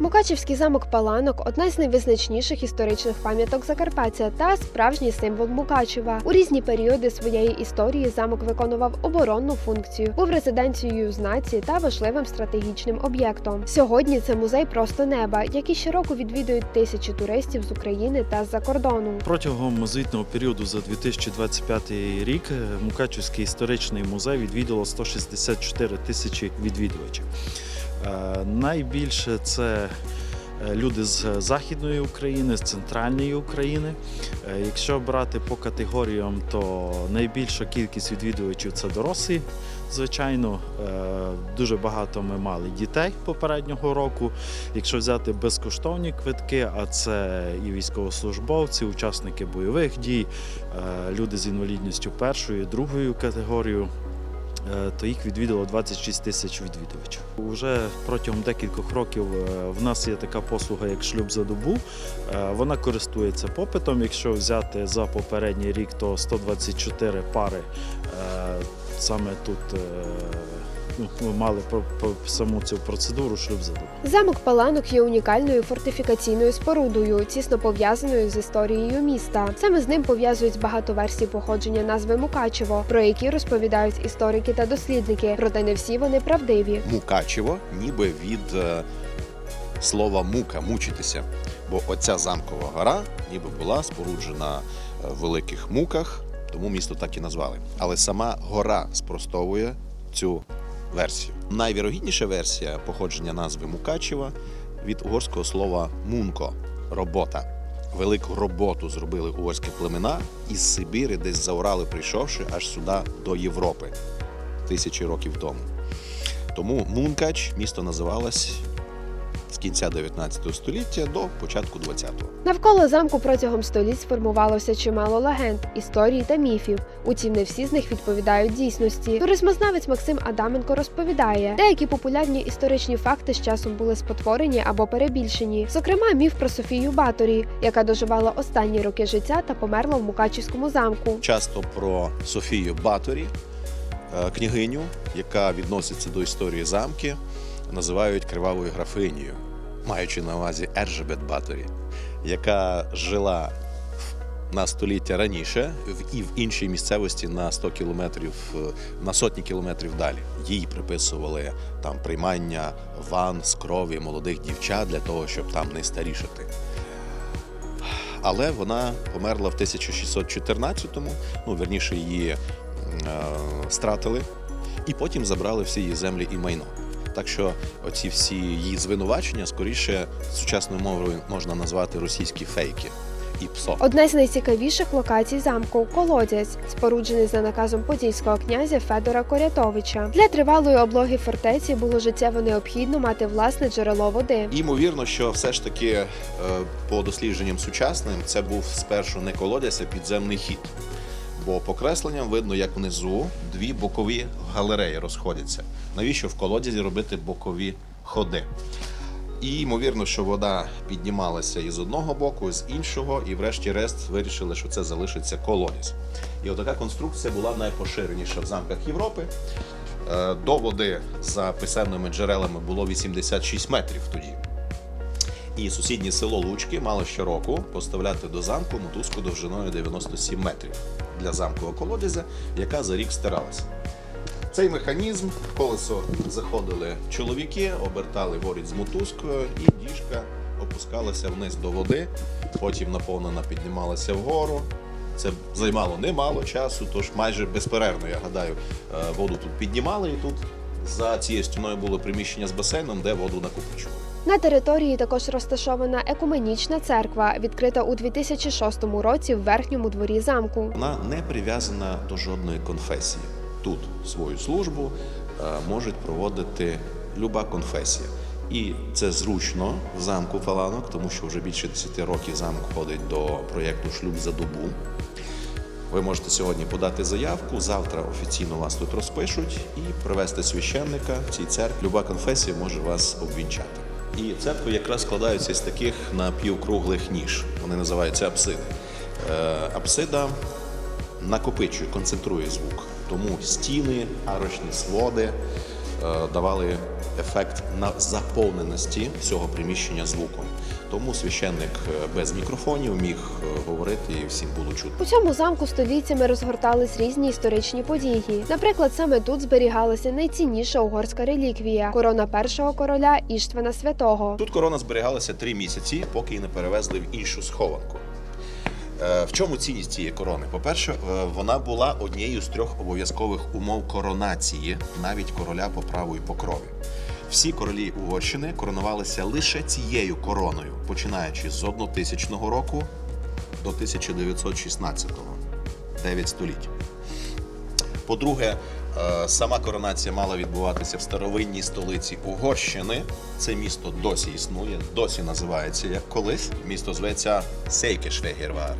Мукачівський замок Паланок одна з найвизначніших історичних пам'яток Закарпаття та справжній символ Мукачева. У різні періоди своєї історії замок виконував оборонну функцію, був резиденцією знаці та важливим стратегічним об'єктом. Сьогодні це музей просто неба, який щороку відвідують тисячі туристів з України та з-за кордону. Протягом звітного періоду за 2025 рік е, Мукачівський історичний музей відвідало 164 тисячі відвідувачів. Е, Найбільше це е, люди з Західної України, з центральної України. Е, Якщо брати по категоріям, то найбільша кількість відвідувачів це дорослі. Звичайно, Е, дуже багато ми мали дітей попереднього року. Якщо взяти безкоштовні квитки, а це і військовослужбовці, учасники бойових дій, люди з інвалідністю першої, другої категорією, е, то їх відвідало 26 тисяч відвідувачів. Уже протягом декількох років е, в нас є така послуга, як шлюб за добу. Е, Вона користується попитом. Якщо взяти за попередній рік, то 124 пари е, саме тут. Ну, Ми мали про, про саму цю процедуру шлюб за добу. Замок Паланок є унікальною фортифікаційною спорудою, тісно пов'язаною з історією міста. Саме з ним пов'язують багато версій походження назви Мукачево, про які розповідають історики та дослідники, проте не всі вони правдиві. Мукачево, ніби від е, слова мука мучитися. Бо оця замкова гора ніби була споруджена е, в великих муках, тому місто так і назвали. Але сама гора спростовує цю версію. Найвірогідніша версія походження назви Мукачева від угорського слова мунко робота. Велику роботу зробили угорські племена із Сибіри, десь за Урали прийшовши аж сюди до Європи тисячі років тому. Тому Мункач місто називалось з кінця 19 століття до початку 20-го. Навколо замку протягом століть сформувалося чимало легенд, історій та міфів. Утім, не всі з них відповідають дійсності. Туризмознавець Максим Адаменко розповідає, деякі популярні історичні факти з часом були спотворені або перебільшені. Зокрема, міф про Софію Баторі, яка доживала останні роки життя та померла в Мукачівському замку. Часто про Софію Баторі, е, княгиню, яка відноситься до історії замки, називають кривавою графинею, маючи на увазі Ержебет Баторі, яка жила на століття раніше і в іншій місцевості на 100 кілометрів, е, на сотні кілометрів далі. Їй приписували там приймання ван з крові молодих дівчат для того, щоб там не старішати. Але вона померла в 1614-му, ну верніше її е, стратили, і потім забрали всі її землі і майно. Так що оці всі її звинувачення скоріше сучасною мовою можна назвати російські фейки і псо. Одна з найцікавіших локацій замку колодязь, споруджений за наказом подільського князя Федора Корятовича. Для тривалої облоги фортеці було життєво необхідно мати власне джерело води. І ймовірно, що все ж таки е, по дослідженням сучасним це був спершу не колодязь, а підземний хід. Бо по кресленням видно, як внизу дві бокові галереї розходяться. Навіщо в колодязі робити бокові ходи? І ймовірно, що вода піднімалася із одного боку, з іншого, і врешті-решт вирішили, що це залишиться колодязь. І отака конструкція була найпоширеніша в замках Європи. Е, До води за писемними джерелами було 86 метрів тоді. І сусіднє село Лучки мало щороку поставляти до замку мотузку довжиною 97 метрів для замкового колодязя, яка за рік стиралася. Цей механізм колесо заходили чоловіки, обертали воріт з мотузкою, і діжка опускалася вниз до води, потім наповнена піднімалася вгору. Це займало немало часу, тож майже безперервно, я гадаю, е, воду тут піднімали, і тут за цією стіною було приміщення з басейном, де воду накопичували. На території також розташована екуменічна церква, відкрита у 2006 році в верхньому дворі замку. Вона не прив'язана до жодної конфесії. Тут свою службу е, можуть проводити люба конфесія. І це зручно в замку Фаланок, тому що вже більше 10 років замок входить до проєкту Шлюб за добу. Ви можете сьогодні подати заявку, завтра офіційно вас тут розпишуть і привезти священника в цій церкві. Люба конфесія може вас обвінчати. І церкви якраз складаються з таких напівкруглих ніж. Вони називаються апсиди. Е, апсида накопичує, концентрує звук. Тому стіни, арочні своди давали ефект на заповненості всього приміщення звуком. Тому священник е, без мікрофонів міг е, говорити і всім було чутно. У цьому замку століттями розгортались різні історичні події. Наприклад, саме тут зберігалася найцінніша угорська реліквія корона першого короля Іштвана Святого. Тут корона зберігалася три місяці, поки її не перевезли в іншу схованку. Е, В чому цінність цієї корони? По-перше, е, вона була однією з трьох обов'язкових умов коронації, навіть короля по праву і по крові. Всі королі Угорщини коронувалися лише цією короною, починаючи з 1000 року до 1916-го, 9 століть. По-друге, сама коронація мала відбуватися в старовинній столиці Угорщини. Це місто досі існує, досі називається як колись. Місто зветься Сейкешвегервар.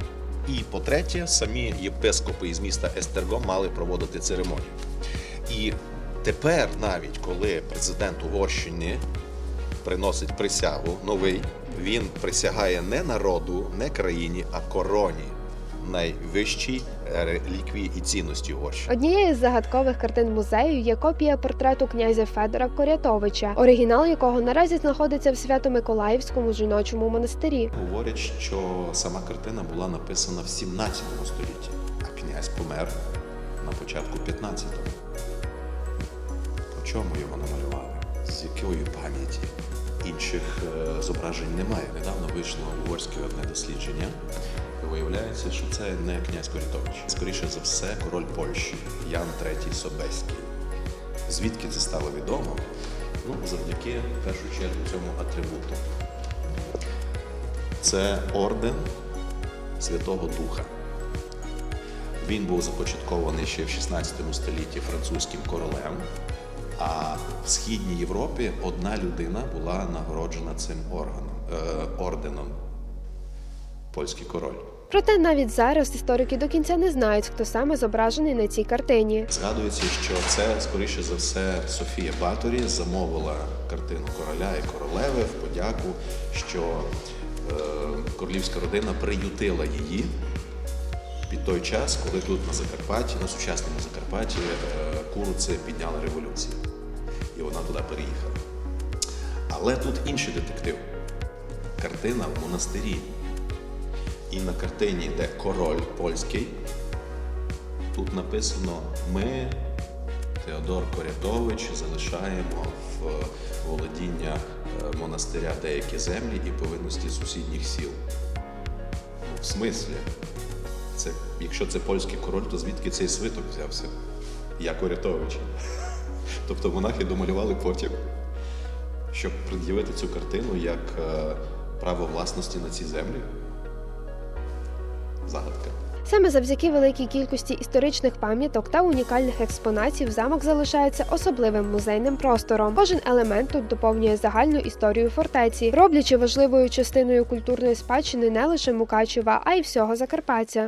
І по-третє, самі єпископи із міста Естергом мали проводити церемонію. І тепер, навіть коли президент Угорщини приносить присягу новий, він присягає не народу, не країні, а короні найвищій реліквії і цінності Угорщини. Однією з загадкових картин музею є копія портрету князя Федора Корятовича, оригінал якого наразі знаходиться в Свято-Миколаївському жіночому монастирі. Говорять, що сама картина була написана в 17 столітті, а князь помер на початку 15-го. По чому його намалювали? З якої пам'яті? Інших е, зображень немає. Недавно вийшло угорське одне дослідження. Виявляється, що це не князь Корятович. Скоріше за все, король Польщі Ян III Собеський. Звідки це стало відомо? Ну, завдяки в першу чергу цьому атрибуту. Це орден Святого Духа. Він був започаткований ще в 16 столітті французьким королем. А в Східній Європі одна людина була нагороджена цим органом, е, орденом польський король. Проте навіть зараз історики до кінця не знають, хто саме зображений на цій картині. Згадується, що це, скоріше за все, Софія Баторі замовила картину короля і королеви в подяку, що е, королівська родина приютила її під той час, коли тут на Закарпатті, на сучасному Закарпатті, е, куруці підняли революцію. І вона туди переїхала. Але тут інший детектив. Картина в монастирі. І на картині, де король польський, Тут написано: ми, Теодор Корятович, залишаємо в володіння е, монастиря деякі землі і повинності сусідніх сіл. Ну, в смислі? Це, якщо це польський король, то звідки цей свиток взявся? Я Корятович. Тобто монахи домалювали потім, щоб пред'явити цю картину як е, право власності на ці землі. Загадка. Саме завдяки великій кількості історичних пам'яток та унікальних експонатів замок залишається особливим музейним простором. Кожен елемент тут доповнює загальну історію фортеці, роблячи важливою частиною культурної спадщини не лише Мукачева, а й всього Закарпаття.